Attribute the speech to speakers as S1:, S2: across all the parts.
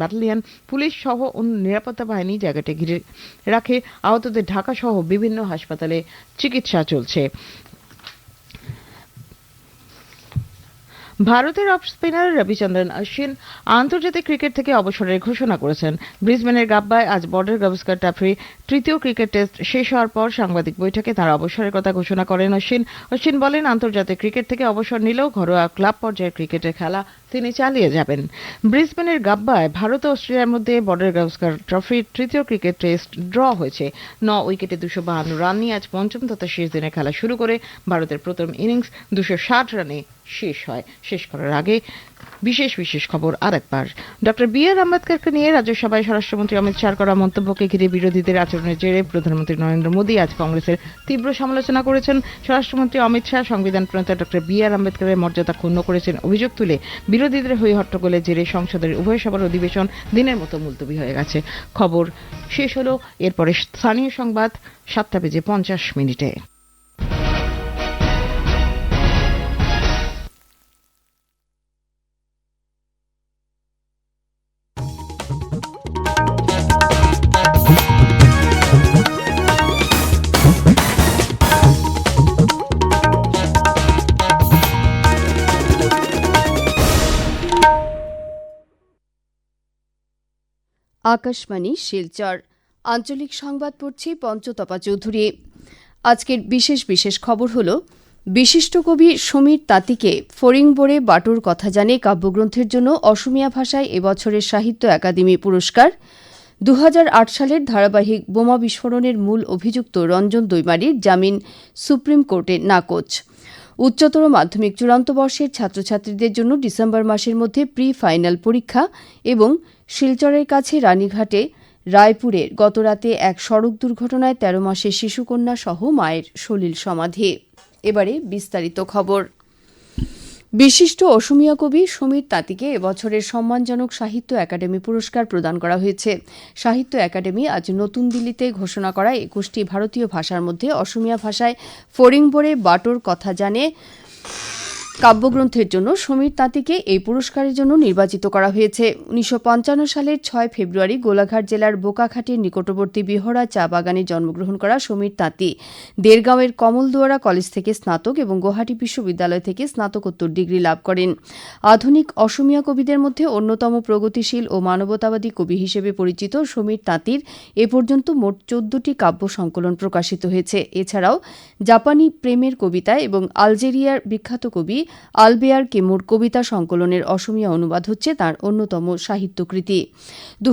S1: battalion police সহ নিরাপত্তা বাহিনী জায়গাটি ঘিরে রাখে আহতদের ঢাকা সহ বিভিন্ন হাসপাতালে চিকিৎসা চলছে ভারতের অফ স্পিনার রবিচন্দ্রন অশ্বিন আন্তর্জাতিক ক্রিকেট থেকে অবসরের ঘোষণা করেছেন ব্রিসবেনের গাব্বায় আজ বর্ডার গাভস্কার টাফরি তৃতীয় ক্রিকেট টেস্ট শেষ হওয়ার পর সাংবাদিক বৈঠকে তার অবসরের কথা ঘোষণা করেন অশ্বিন অশ্বিন বলেন আন্তর্জাতিক ক্রিকেট থেকে অবসর নিলেও ঘরোয়া ক্লাব পর্যায়ের ক্রিকেটের খেলা তিনি চালিয়ে যাবেন ব্রিসবেনের গাব্বায় ভারত ও অস্ট্রেলিয়ার মধ্যে বর্ডার গাভস্কার ট্রফির তৃতীয় ক্রিকেট টেস্ট ড্র হয়েছে ন উইকেটে দুশো বাহান্ন রান নিয়ে আজ পঞ্চম তথা শেষ দিনে খেলা শুরু করে ভারতের প্রথম ইনিংস দুশো ষাট রানে শেষ হয় শেষ করার আগে বিশেষ বিশেষ খবর আর একবার ডক্টর বি আর আম্বেদকরকে নিয়ে রাজ্যসভায় স্বরাষ্ট্রমন্ত্রী অমিত শাহ করা মন্তব্যকে ঘিরে বিরোধীদের আচরণের জেরে প্রধানমন্ত্রী নরেন্দ্র মোদী আজ কংগ্রেসের তীব্র সমালোচনা করেছেন স্বরাষ্ট্রমন্ত্রী অমিত শাহ সংবিধান প্রণেতা ডক্টর বি আর আম্বেদকরের মর্যাদা ক্ষুণ্ণ করেছেন অভিযোগ তুলে বিরোধীদের হয়ে হট্টগোলের জেরে সংসদের উভয় সভার অধিবেশন দিনের মতো মুলতবি হয়ে গেছে খবর শেষ হলো এরপরে স্থানীয় সংবাদ সাতটা বেজে পঞ্চাশ মিনিটে
S2: আকাশবাণী শিলচর আঞ্চলিক সংবাদ পড়ছি পঞ্চতপা চৌধুরী আজকের বিশেষ বিশেষ খবর হল বিশিষ্ট কবি সমীর তাঁতিকে ফরিংবোরে বাটুর কথা জানে কাব্যগ্রন্থের জন্য অসমিয়া ভাষায় এবছরের সাহিত্য একাডেমি পুরস্কার দু সালের ধারাবাহিক বোমা বিস্ফোরণের মূল অভিযুক্ত রঞ্জন দৈমারির জামিন সুপ্রিম কোর্টে নাকচ উচ্চতর মাধ্যমিক চূড়ান্ত বর্ষের ছাত্রছাত্রীদের জন্য ডিসেম্বর মাসের মধ্যে প্রি ফাইনাল পরীক্ষা এবং শিলচরের কাছে রানীঘাটে রায়পুরে গতরাতে এক সড়ক দুর্ঘটনায় তেরো মাসের শিশুকন্যা সহ মায়ের সলিল সমাধি এবারে বিস্তারিত খবর বিশিষ্ট অসমীয়া কবি সমীর তাঁতিকে এবছরের সম্মানজনক সাহিত্য একাডেমি পুরস্কার প্রদান করা হয়েছে সাহিত্য একাডেমি আজ নতুন দিল্লিতে ঘোষণা করা একুশটি ভারতীয় ভাষার মধ্যে অসমীয়া ভাষায় ফরিংবোরে বাটোর কথা জানে কাব্যগ্রন্থের জন্য সমীর তাঁতিকে এই পুরস্কারের জন্য নির্বাচিত করা হয়েছে উনিশশো সালের ছয় ফেব্রুয়ারি গোলাঘাট জেলার বোকাখাটির নিকটবর্তী বিহরা চা বাগানে জন্মগ্রহণ করা সমীর তাঁতি দেরগাঁওয়ের কমলদুয়ারা কলেজ থেকে স্নাতক এবং গুয়াহাটি বিশ্ববিদ্যালয় থেকে স্নাতকোত্তর ডিগ্রি লাভ করেন আধুনিক অসমীয়া কবিদের মধ্যে অন্যতম প্রগতিশীল ও মানবতাবাদী কবি হিসেবে পরিচিত সমীর তাঁতির এ পর্যন্ত মোট চোদ্দটি কাব্য সংকলন প্রকাশিত হয়েছে এছাড়াও জাপানি প্রেমের কবিতা এবং আলজেরিয়ার বিখ্যাত কবি আলবেয়ার কেমুর কবিতা সংকলনের অসমীয়া অনুবাদ হচ্ছে তার অন্যতম সাহিত্যকৃতি দু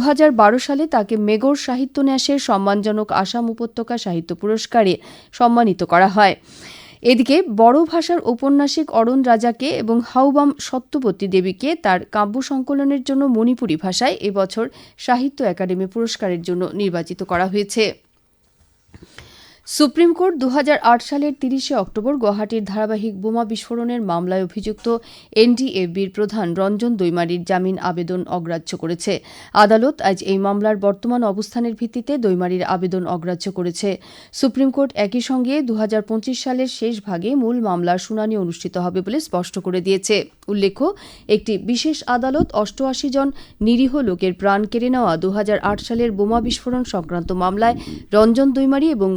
S2: সালে তাকে মেগর সাহিত্য ন্যাসের সম্মানজনক আসাম উপত্যকা সাহিত্য পুরস্কারে সম্মানিত করা হয় এদিকে বড় ভাষার ঔপন্যাসিক অরণ রাজাকে এবং হাউবাম সত্যবতী দেবীকে তার কাব্য সংকলনের জন্য মণিপুরী ভাষায় এবছর সাহিত্য একাডেমি পুরস্কারের জন্য নির্বাচিত করা হয়েছে সুপ্রিম কোর্ট দু সালের তিরিশে অক্টোবর গুয়াহাটির ধারাবাহিক বোমা বিস্ফোরণের মামলায় অভিযুক্ত এনডিএফবির প্রধান রঞ্জন দৈমারির জামিন আবেদন অগ্রাহ্য করেছে আদালত আজ এই মামলার বর্তমান অবস্থানের ভিত্তিতে দৈমারির আবেদন অগ্রাহ্য করেছে সুপ্রিম কোর্ট একই সঙ্গে দু সালের শেষ ভাগে মূল মামলার শুনানি অনুষ্ঠিত হবে বলে স্পষ্ট করে দিয়েছে উল্লেখ্য একটি বিশেষ আদালত অষ্টআশি জন নিরীহ লোকের প্রাণ কেড়ে নেওয়া দু সালের বোমা বিস্ফোরণ সংক্রান্ত মামলায় রঞ্জন দৈমারি এবং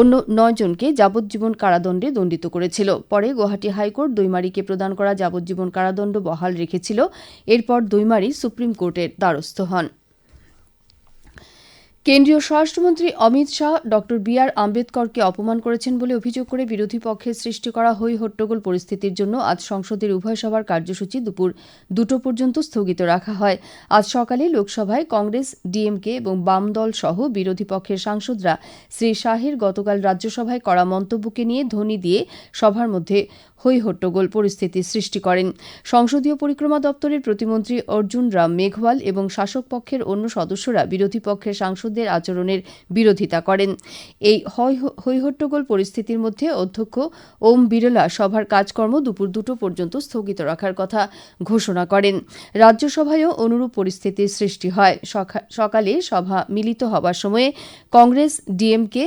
S2: অন্য নয়জনকে যাবজ্জীবন কারাদণ্ডে দণ্ডিত করেছিল পরে গুয়াহাটি হাইকোর্ট দৈমারিকে প্রদান করা যাবজ্জীবন কারাদণ্ড বহাল রেখেছিল এরপর দৈমারি সুপ্রিম কোর্টের দ্বারস্থ হন কেন্দ্রীয় স্বরাষ্ট্রমন্ত্রী Amit Shah doctor B R আম্বেদকরকে অপমান করেছেন বলে অভিযোগ করে বিরোধী পক্ষের সৃষ্টি করা হৈ হট্টগোল পরিস্থিতির জন্য আজ সংসদের উভয় সভার কার্যসূচি দুপুর দুটো পর্যন্ত স্থগিত রাখা হয় আজ সকালে লোকসভায় কংগ্রেস ডিএমকে এবং বাম দল সহ বিরোধী পক্ষের সাংসদরা শ্রী শাহের গতকাল রাজ্যসভায় করা মন্তব্যকে নিয়ে ধ্বনি দিয়ে সভার মধ্যে হৈ হট্টগোল পরিস্থিতি সৃষ্টি করেন সংসদীয় পরিক্রমা দপ্তরের প্রতিমন্ত্রী অর্জুন রাম মেঘওয়াল এবং শাসক পক্ষের অন্য সদস্যরা বিরোধী পক্ষের সাংসদ সাংসদদের আচরণের বিরোধিতা করেন এই হৈহট্টগোল পরিস্থিতির মধ্যে অধ্যক্ষ ওম বিরলা সভার কাজকর্ম দুপুর দুটো পর্যন্ত স্থগিত রাখার কথা ঘোষণা করেন রাজ্যসভায়ও অনুরূপ পরিস্থিতির সৃষ্টি হয় সকালে সভা মিলিত হবার সময়ে কংগ্রেস ডিএমকে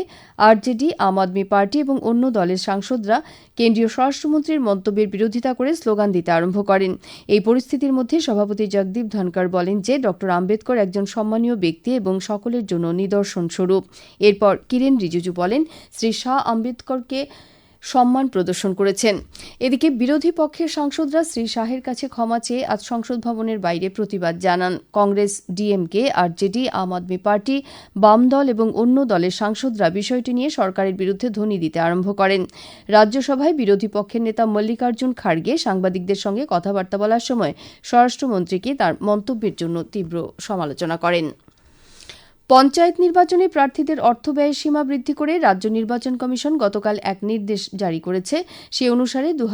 S2: আরজেডি আম আদমি পার্টি এবং অন্য দলের সাংসদরা কেন্দ্রীয় স্বরাষ্ট্রমন্ত্রীর মন্তব্যের বিরোধিতা করে স্লোগান দিতে আরম্ভ করেন এই পরিস্থিতির মধ্যে সভাপতি জগদীপ ধনকর বলেন যে ড আম্বেদকর একজন সম্মানীয় ব্যক্তি এবং সকলের জন্য নিদর্শন স্বরূপ এরপর কিরেন রিজিজু বলেন শ্রী শাহ আম্বেদকরকে সম্মান প্রদর্শন করেছেন এদিকে বিরোধী পক্ষের সাংসদরা শ্রী শাহের কাছে ক্ষমা চেয়ে আজ সংসদ ভবনের বাইরে প্রতিবাদ জানান কংগ্রেস ডিএমকে আরজেডি আম আদমি পার্টি বাম দল এবং অন্য দলের সাংসদরা বিষয়টি নিয়ে সরকারের বিরুদ্ধে ধ্বনি দিতে আরম্ভ করেন রাজ্যসভায় বিরোধী পক্ষের নেতা মল্লিকার্জুন খাড়গে সাংবাদিকদের সঙ্গে কথাবার্তা বলার সময় স্বরাষ্ট্রমন্ত্রীকে তার মন্তব্যের জন্য তীব্র সমালোচনা করেন পঞ্চায়েত নির্বাচনে প্রার্থীদের অর্থ ব্যয়ের সীমা বৃদ্ধি করে রাজ্য নির্বাচন কমিশন গতকাল এক নির্দেশ জারি করেছে সে অনুসারে দু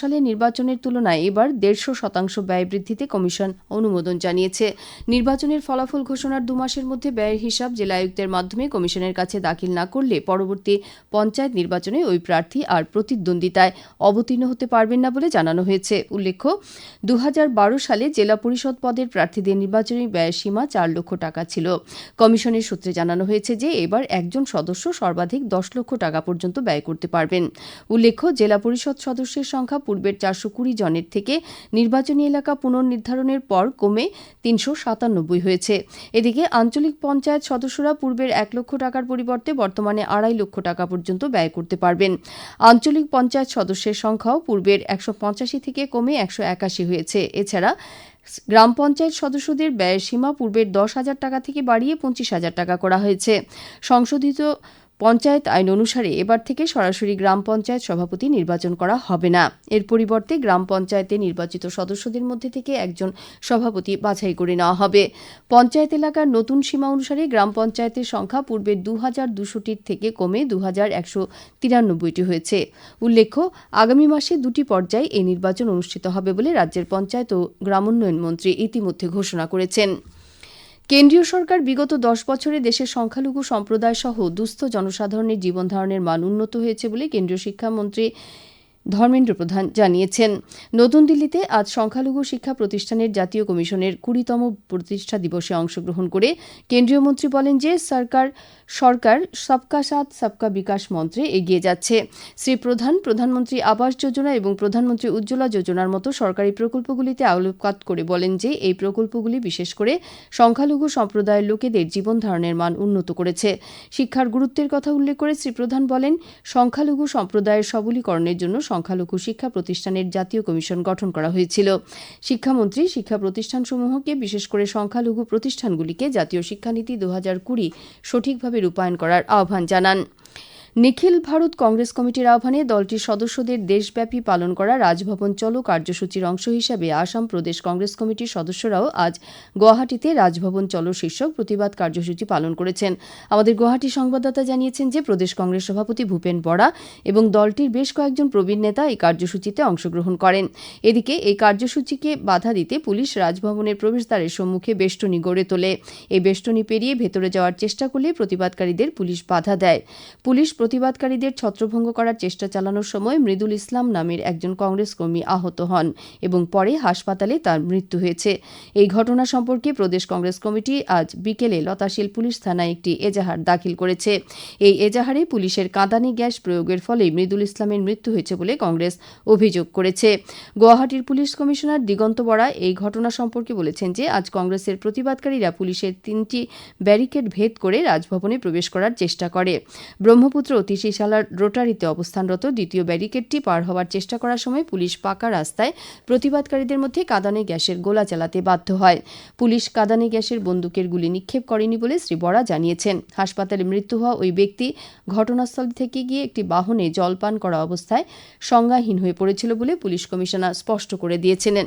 S2: সালে নির্বাচনের তুলনায় এবার দেড়শো শতাংশ ব্যয় বৃদ্ধিতে কমিশন অনুমোদন জানিয়েছে নির্বাচনের ফলাফল ঘোষণার দু মাসের মধ্যে ব্যয়ের হিসাব জেলা আয়ুক্তের মাধ্যমে কমিশনের কাছে দাখিল না করলে পরবর্তী পঞ্চায়েত নির্বাচনে ওই প্রার্থী আর প্রতিদ্বন্দ্বিতায় অবতীর্ণ হতে পারবেন না বলে জানানো হয়েছে উল্লেখ্য দু সালে জেলা পরিষদ পদের প্রার্থীদের নির্বাচনী ব্যয়ের সীমা চার লক্ষ টাকা ছিল কমিশনের সূত্রে জানানো হয়েছে যে এবার একজন সদস্য সর্বাধিক দশ লক্ষ টাকা পর্যন্ত ব্যয় করতে পারবেন উল্লেখ্য জেলা পরিষদ সদস্যের সংখ্যা পূর্বের চারশো কুড়ি জনের থেকে নির্বাচনী এলাকা পুনর্নির্ধারণের পর কমে তিনশো সাতানব্বই হয়েছে এদিকে আঞ্চলিক পঞ্চায়েত সদস্যরা পূর্বের এক লক্ষ টাকার পরিবর্তে বর্তমানে আড়াই লক্ষ টাকা পর্যন্ত ব্যয় করতে পারবেন আঞ্চলিক পঞ্চায়েত সদস্যের সংখ্যাও পূর্বের একশো পঞ্চাশি থেকে কমে একশো একাশি হয়েছে এছাড়া গ্রাম পঞ্চায়েত সদস্যদের ব্যয়সীমা সীমা পূর্বের দশ হাজার টাকা থেকে বাড়িয়ে পঁচিশ হাজার টাকা করা হয়েছে সংশোধিত পঞ্চায়েত আইন অনুসারে এবার থেকে সরাসরি গ্রাম পঞ্চায়েত সভাপতি নির্বাচন করা হবে না এর পরিবর্তে গ্রাম পঞ্চায়েতে নির্বাচিত সদস্যদের মধ্যে থেকে একজন সভাপতি বাছাই করে নেওয়া হবে পঞ্চায়েত এলাকার নতুন সীমা অনুসারে গ্রাম পঞ্চায়েতের সংখ্যা পূর্বে দু হাজার দুশোটির থেকে কমে দু হাজার একশো তিরানব্বইটি হয়েছে উল্লেখ্য আগামী মাসে দুটি পর্যায়ে এই নির্বাচন অনুষ্ঠিত হবে বলে রাজ্যের পঞ্চায়েত ও গ্রামোন্নয়ন মন্ত্রী ইতিমধ্যে ঘোষণা করেছেন কেন্দ্রীয় সরকার বিগত দশ বছরে দেশের সংখ্যালঘু সম্প্রদায় সহ দুস্থ জনসাধারণের জীবনধারণের মান উন্নত হয়েছে বলে কেন্দ্রীয় শিক্ষামন্ত্রী ধর্মেন্দ্র প্রধান জানিয়েছেন নতুন দিল্লিতে আজ সংখ্যালঘু শিক্ষা প্রতিষ্ঠানের জাতীয় কমিশনের কুড়িতম প্রতিষ্ঠা দিবসে অংশগ্রহণ করে কেন্দ্রীয় মন্ত্রী বলেন যে সরকার সরকার সবকা সাথ সবকা বিকাশ মন্ত্রে এগিয়ে যাচ্ছে শ্রী প্রধান প্রধানমন্ত্রী আবাস যোজনা এবং প্রধানমন্ত্রী উজ্জ্বলা যোজনার মতো সরকারি প্রকল্পগুলিতে আলোকপাত করে বলেন যে এই প্রকল্পগুলি বিশেষ করে সংখ্যালঘু সম্প্রদায়ের লোকেদের জীবন ধারণের মান উন্নত করেছে শিক্ষার গুরুত্বের কথা উল্লেখ করে শ্রী প্রধান বলেন সংখ্যালঘু সম্প্রদায়ের সবলীকরণের জন্য সংখ্যালঘু শিক্ষা প্রতিষ্ঠানের জাতীয় কমিশন গঠন করা হয়েছিল শিক্ষামন্ত্রী শিক্ষা প্রতিষ্ঠানসমূহকে বিশেষ করে সংখ্যালঘু প্রতিষ্ঠানগুলিকে জাতীয় শিক্ষানীতি দু কুড়ি সঠিকভাবে রূপায়ণ করার আহ্বান জানান নিখিল ভারত কংগ্রেস কমিটির আহ্বানে দলটির সদস্যদের দেশব্যাপী পালন করা রাজভবন চলো কার্যসূচির অংশ হিসাবে আসাম প্রদেশ কংগ্রেস কমিটির সদস্যরাও আজ গুয়াহাটিতে রাজভবন চলো শীর্ষক প্রতিবাদ কার্যসূচি পালন করেছেন আমাদের গুয়াহাটি সংবাদদাতা জানিয়েছেন যে প্রদেশ কংগ্রেস সভাপতি ভূপেন বড়া এবং দলটির বেশ কয়েকজন প্রবীণ নেতা এই কার্যসূচিতে অংশগ্রহণ করেন এদিকে এই কার্যসূচিকে বাধা দিতে পুলিশ রাজভবনের প্রবেশদ্বারের সম্মুখে বেষ্টনী গড়ে তোলে এই বেষ্টনী পেরিয়ে ভেতরে যাওয়ার চেষ্টা করলে প্রতিবাদকারীদের পুলিশ বাধা দেয় পুলিশ প্রতিবাদকারীদের ছত্রভঙ্গ করার চেষ্টা চালানোর সময় মৃদুল ইসলাম নামের একজন কংগ্রেস কর্মী আহত হন এবং পরে হাসপাতালে তার মৃত্যু হয়েছে এই ঘটনা সম্পর্কে প্রদেশ কংগ্রেস কমিটি আজ বিকেলে লতাশিল পুলিশ থানায় একটি এজাহার দাখিল করেছে এই এজাহারে পুলিশের কাঁদানি গ্যাস প্রয়োগের ফলে মৃদুল ইসলামের মৃত্যু হয়েছে বলে কংগ্রেস অভিযোগ করেছে গুয়াহাটির পুলিশ কমিশনার দিগন্ত বরা এই ঘটনা সম্পর্কে বলেছেন যে আজ কংগ্রেসের প্রতিবাদকারীরা পুলিশের তিনটি ব্যারিকেড ভেদ করে রাজভবনে প্রবেশ করার চেষ্টা করে ব্রহ্মপুত্র অতিশিশালার রোটারিতে অবস্থানরত দ্বিতীয় ব্যারিকেডটি পার হওয়ার চেষ্টা করার সময় পুলিশ পাকা রাস্তায় প্রতিবাদকারীদের মধ্যে কাঁদানে গ্যাসের গোলা চালাতে বাধ্য হয় পুলিশ কাঁদানে গ্যাসের বন্দুকের গুলি নিক্ষেপ করেনি বলে শ্রী বরা জানিয়েছেন হাসপাতালে মৃত্যু হওয়া ওই ব্যক্তি ঘটনাস্থল থেকে গিয়ে একটি বাহনে জলপান করা অবস্থায় সংজ্ঞাহীন হয়ে পড়েছিল বলে পুলিশ কমিশনার স্পষ্ট করে দিয়েছিলেন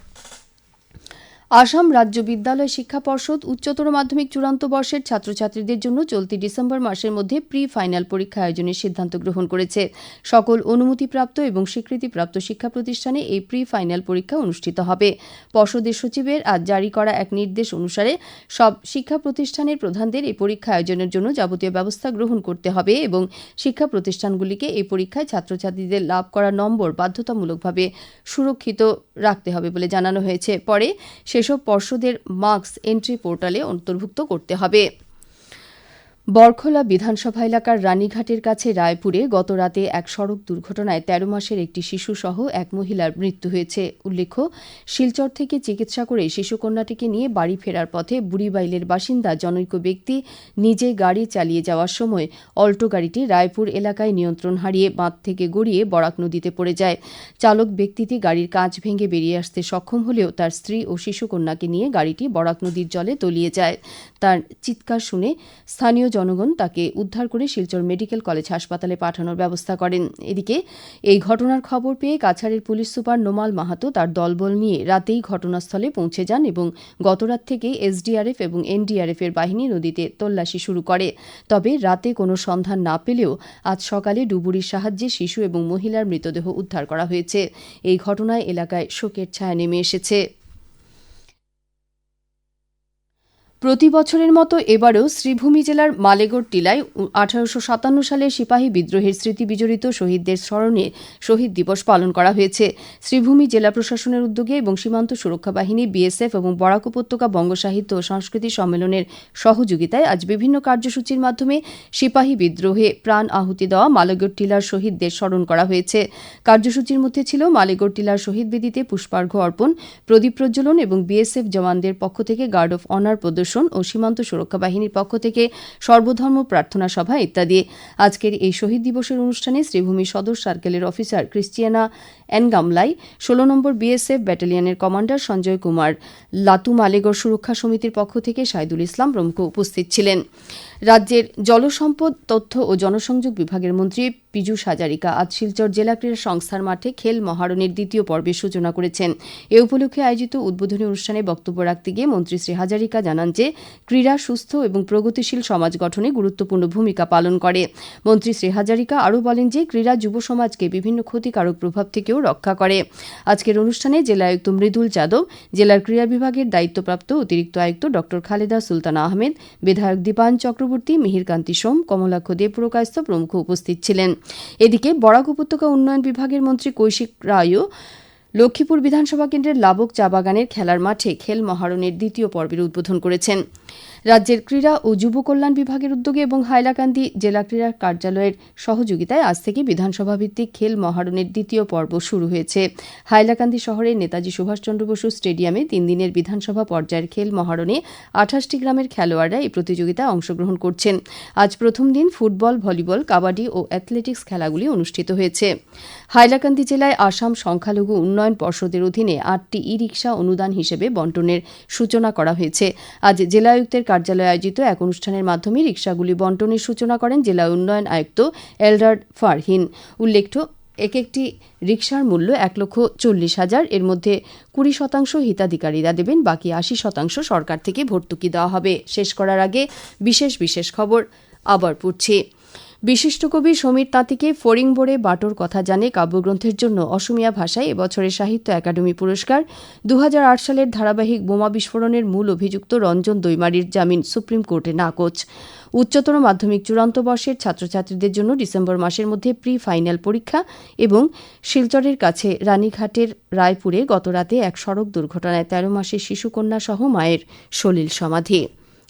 S2: আসাম রাজ্য বিদ্যালয় শিক্ষা পর্ষদ উচ্চতর মাধ্যমিক চূড়ান্ত বর্ষের ছাত্রছাত্রীদের জন্য চলতি ডিসেম্বর মাসের মধ্যে প্রি ফাইনাল পরীক্ষা আয়োজনের সিদ্ধান্ত গ্রহণ করেছে সকল অনুমতিপ্রাপ্ত এবং স্বীকৃতিপ্রাপ্ত শিক্ষা প্রতিষ্ঠানে এই প্রি ফাইনাল পরীক্ষা অনুষ্ঠিত হবে পর্ষদের সচিবের আজ জারি করা এক নির্দেশ অনুসারে সব শিক্ষা প্রতিষ্ঠানের প্রধানদের এই পরীক্ষা আয়োজনের জন্য যাবতীয় ব্যবস্থা গ্রহণ করতে হবে এবং শিক্ষা প্রতিষ্ঠানগুলিকে এই পরীক্ষায় ছাত্রছাত্রীদের লাভ করা নম্বর বাধ্যতামূলকভাবে সুরক্ষিত রাখতে হবে বলে জানানো হয়েছে পরে সে সেসব পর্ষদের মার্কস এন্ট্রি পোর্টালে অন্তর্ভুক্ত করতে হবে বরখোলা বিধানসভা এলাকার রানীঘাটের কাছে রায়পুরে গতরাতে এক সড়ক দুর্ঘটনায় তেরো মাসের একটি শিশুসহ এক মহিলার মৃত্যু হয়েছে উল্লেখ্য শিলচর থেকে চিকিৎসা করে শিশুকন্যাটিকে নিয়ে বাড়ি ফেরার পথে বুড়িবাইলের বাসিন্দা জনৈক ব্যক্তি নিজে গাড়ি চালিয়ে যাওয়ার সময় অল্টো গাড়িটি রায়পুর এলাকায় নিয়ন্ত্রণ হারিয়ে বাঁধ থেকে গড়িয়ে বরাক নদীতে পড়ে যায় চালক ব্যক্তিটি গাড়ির কাঁচ ভেঙে বেরিয়ে আসতে সক্ষম হলেও তার স্ত্রী ও শিশুকন্যাকে নিয়ে গাড়িটি বরাক নদীর জলে তলিয়ে যায় তার চিৎকার শুনে স্থানীয় জনগণ তাকে উদ্ধার করে শিলচর মেডিকেল কলেজ হাসপাতালে পাঠানোর ব্যবস্থা করেন এদিকে এই ঘটনার খবর পেয়ে কাছাড়ের পুলিশ সুপার নোমাল মাহাতো তার দলবল নিয়ে রাতেই ঘটনাস্থলে পৌঁছে যান এবং গতরাত থেকে এসডিআরএফ এবং এনডিআরএফ এর বাহিনী নদীতে তল্লাশি শুরু করে তবে রাতে কোনো সন্ধান না পেলেও আজ সকালে ডুবুরির সাহায্যে শিশু এবং মহিলার মৃতদেহ উদ্ধার করা হয়েছে এই ঘটনায় এলাকায় শোকের ছায়া নেমে এসেছে প্রতি বছরের মতো এবারও শ্রীভূমি জেলার মালেগড় টিলায় আঠারোশো সাতান্ন সালে সিপাহী বিদ্রোহের স্মৃতি বিজড়িত শহীদদের স্মরণে শহীদ দিবস পালন করা হয়েছে শ্রীভূমি জেলা প্রশাসনের উদ্যোগে এবং সীমান্ত সুরক্ষা বাহিনী বিএসএফ এবং বরাক উপত্যকা বঙ্গ সাহিত্য ও সংস্কৃতি সম্মেলনের সহযোগিতায় আজ বিভিন্ন কার্যসূচির মাধ্যমে সিপাহী বিদ্রোহে প্রাণ আহুতি দেওয়া মালেগড় টিলার শহীদদের স্মরণ করা হয়েছে কার্যসূচির মধ্যে ছিল মালেগড় টিলার শহীদ বেদিতে পুষ্পার্ঘ্য অর্পণ প্রদীপ প্রজ্বলন এবং বিএসএফ জওয়ানদের পক্ষ থেকে গার্ড অফ অনার প্রদর্শন প্রশাসন ও সীমান্ত সুরক্ষা বাহিনীর পক্ষ থেকে সর্বধর্ম প্রার্থনা সভা ইত্যাদি আজকের এই শহীদ দিবসের অনুষ্ঠানে শ্রীভূমি সদর সার্কেলের অফিসার ক্রিস্টিয়ানা অ্যানগামলাই ষোলো নম্বর বিএসএফ ব্যাটালিয়নের কমান্ডার সঞ্জয় কুমার লাতুম মালেগড় সুরক্ষা সমিতির পক্ষ থেকে সাইদুল ইসলাম প্রমুখ উপস্থিত ছিলেন রাজ্যের জলসম্পদ তথ্য ও জনসংযোগ বিভাগের মন্ত্রী পীযূষ হাজারিকা আজ শিলচর জেলা ক্রীড়া সংস্থার মাঠে খেল মহারণের দ্বিতীয় পর্বের সূচনা করেছেন এ উপলক্ষে আয়োজিত উদ্বোধনী অনুষ্ঠানে বক্তব্য রাখতে গিয়ে মন্ত্রী শ্রী হাজারিকা জানান যে ক্রীড়া সুস্থ এবং প্রগতিশীল সমাজ গঠনে গুরুত্বপূর্ণ ভূমিকা পালন করে মন্ত্রী শ্রী হাজারিকা আরও বলেন যে ক্রীড়া যুব সমাজকে বিভিন্ন ক্ষতিকারক প্রভাব থেকেও রক্ষা করে আজকের অনুষ্ঠানে জেলা আয়ুক্ত মৃদুল যাদব জেলার ক্রীড়া বিভাগের দায়িত্বপ্রাপ্ত অতিরিক্ত আয়ুক্ত ড খালেদা সুলতান আহমেদ বিধায়ক দীপান চক্রবর্তী মিহিরকান্তি সোম কমলাক্ষ দেবপ্রকাশ প্রমুখ উপস্থিত ছিলেন এদিকে বরাক উপত্যকা উন্নয়ন বিভাগের মন্ত্রী কৌশিক রায়ও লক্ষ্মীপুর বিধানসভা কেন্দ্রের লাবক চা বাগানের খেলার মাঠে খেল মহারণের দ্বিতীয় পর্বের উদ্বোধন করেছেন রাজ্যের ক্রীড়া ও যুব কল্যাণ বিভাগের উদ্যোগে এবং হাইলাকান্দি জেলা ক্রীড়া কার্যালয়ের সহযোগিতায় আজ থেকে বিধানসভা ভিত্তিক খেল মহারণের দ্বিতীয় পর্ব শুরু হয়েছে হাইলাকান্দি শহরের নেতাজি সুভাষচন্দ্র বসু স্টেডিয়ামে তিন দিনের বিধানসভা পর্যায়ের খেল মহারণে আঠাশটি গ্রামের খেলোয়াড়রা এই প্রতিযোগিতায় অংশগ্রহণ করছেন আজ প্রথম দিন ফুটবল ভলিবল কাবাডি ও অ্যাথলেটিক্স খেলাগুলি অনুষ্ঠিত হয়েছে হাইলাকান্দি জেলায় আসাম সংখ্যালঘু উন্নয়ন পর্ষদের অধীনে আটটি ই রিক্সা অনুদান হিসেবে বন্টনের সূচনা করা হয়েছে আজ জেলায় উপায়ুক্তের কার্যালয়ে আয়োজিত এক অনুষ্ঠানের মাধ্যমে রিক্সাগুলি বন্টনের সূচনা করেন জেলা উন্নয়ন আয়ুক্ত এলডার ফারহিন উল্লেখ্য এক একটি রিক্সার মূল্য এক লক্ষ চল্লিশ হাজার এর মধ্যে কুড়ি শতাংশ হিতাধিকারীরা দেবেন বাকি আশি শতাংশ সরকার থেকে ভর্তুকি দেওয়া হবে শেষ করার আগে বিশেষ বিশেষ খবর আবার পড়ছি বিশিষ্ট কবি সমীর তাঁতিকে বোর্ডে বাটোর কথা জানে কাব্যগ্রন্থের জন্য অসমিয়া ভাষায় এবছরের সাহিত্য একাডেমি পুরস্কার দু সালের ধারাবাহিক বোমা বিস্ফোরণের মূল অভিযুক্ত রঞ্জন দৈমারির জামিন সুপ্রিম কোর্টে নাকচ উচ্চতর মাধ্যমিক চূড়ান্ত বর্ষের ছাত্রছাত্রীদের জন্য ডিসেম্বর মাসের মধ্যে প্রি ফাইনাল পরীক্ষা এবং শিলচরের কাছে রানীঘাটের রায়পুরে গতরাতে এক সড়ক দুর্ঘটনায় তেরো মাসের শিশুকন্যা সহ মায়ের সলিল সমাধি